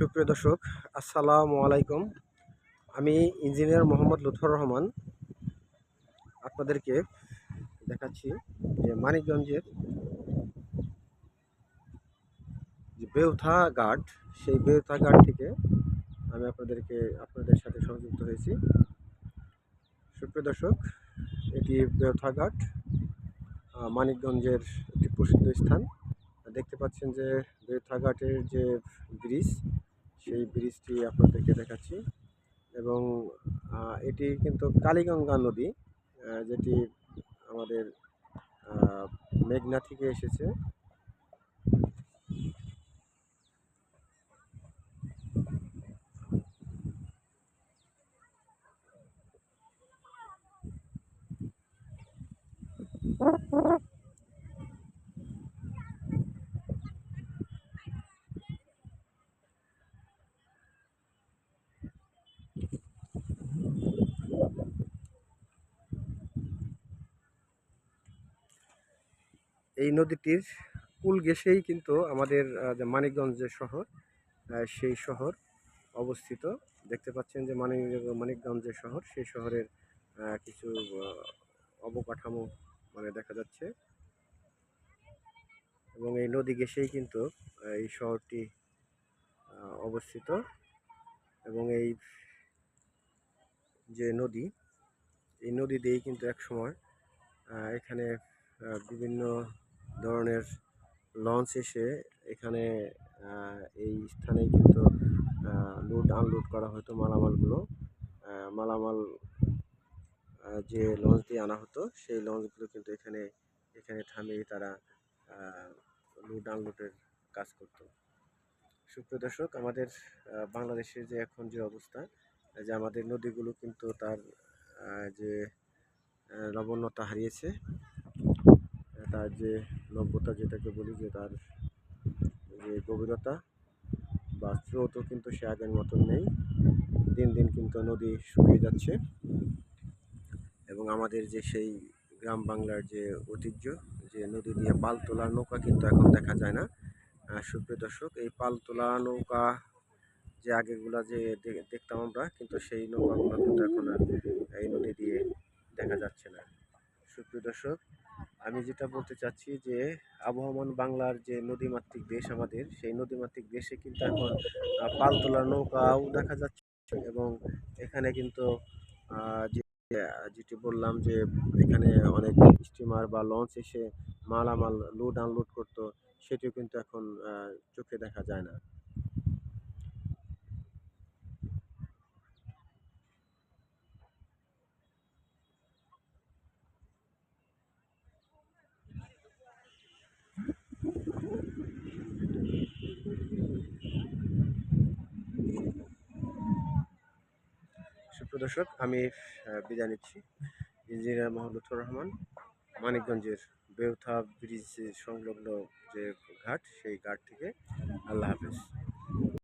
সুপ্রিয় দর্শক, আসসালামু আলাইকুম। আমি ইঞ্জিনিয়ার মোহাম্মদ লুৎফর রহমান। আপনাদেরকে দেখাচ্ছি যে মানিকগঞ্জের যে বেউথা ঘাট, সেই বেউথা ঘাট থেকে আমি আপনাদেরকে, আপনাদের সাথে সংযুক্ত হয়েছি। সুপ্রিয় দর্শক, এটি বেউথা ঘাট মানিকগঞ্জের একটি প্রসিদ্ধ স্থান। দেখতে পাচ্ছেন যে বেউথা ঘাটের যে ব্রিজ সেই ব্রিজটি আপনাদেরকে দেখাচ্ছি। এবং এটি কিন্তু কালীগঙ্গা নদী যেটি আমাদের মেঘনা থেকে এসেছে। এই নদীটির কুল গেসেই কিন্তু আমাদের যে মানিকগঞ্জ যে শহর সেই শহর অবস্থিত। দেখতে পাচ্ছেন যে মানিক মানিকগঞ্জ যে শহর, সেই শহরের কিছু অবকাঠামো মানে দেখা যাচ্ছে। এবং এই নদী গেসেই কিন্তু এই শহরটি অবস্থিত। এবং এই যে নদী, এই নদী দিয়েই কিন্তু এক সময় এখানে বিভিন্ন ধরনের লঞ্চ এসে এখানে এই স্থানে কিন্তু লোড আনলোড করা হতো মালামালগুলো। মালামাল যে লঞ্চ দিয়ে আনা হতো, সেই লঞ্চগুলো কিন্তু এখানে এখানে থামিয়ে তারা লোড আনলোডের কাজ করতো। সুপ্রিয় দর্শক, আমাদের বাংলাদেশের যে এখন যে অবস্থা যে আমাদের নদীগুলো কিন্তু তার যে লবণ্যতা হারিয়েছে যে নব্যতা যেটাকে বলি যে তার যে গভীরতা বা স্রোতও কিন্তু সে আগের মতন নেই। দিন দিন কিন্তু নদী শুকিয়ে যাচ্ছে এবং আমাদের যে সেই গ্রাম বাংলার যে ঐতিহ্য, যে নদী দিয়ে পাল তোলা নৌকা কিন্তু এখন দেখা যায় না। সুপ্রিয় দর্শক, এই পাল তোলা নৌকা যে আগেগুলা যে দেখতাম আমরা, কিন্তু সেই নৌকাগুলো কিন্তু এখন আর এই নদী দিয়ে দেখা যাচ্ছে না। সুপ্রিয় দর্শক আমি যেটা বলতে চাচ্ছি যে আবহমান বাংলার যে নদীমাতৃক দেশ আমাদের সেই নদীমাতৃক দেশে কিন্তু এখন আহ, পাল তোলার নৌকাও দেখা যাচ্ছে এবং এখানে কিন্তু যে যেটি বললাম যে এখানে অনেক স্টিমার বা লঞ্চ এসে মালামাল লোড আনলোড করতো সেটিও কিন্তু এখন চোখে দেখা যায় না। দর্শক, আমি বিদায় নিচ্ছি। ইঞ্জিনিয়ার লুৎফর রহমান, মানিকগঞ্জের বেউথা ব্রিজ সংলগ্ন যে ঘাট, সেই ঘাট থেকে আল্লাহ হাফেজ।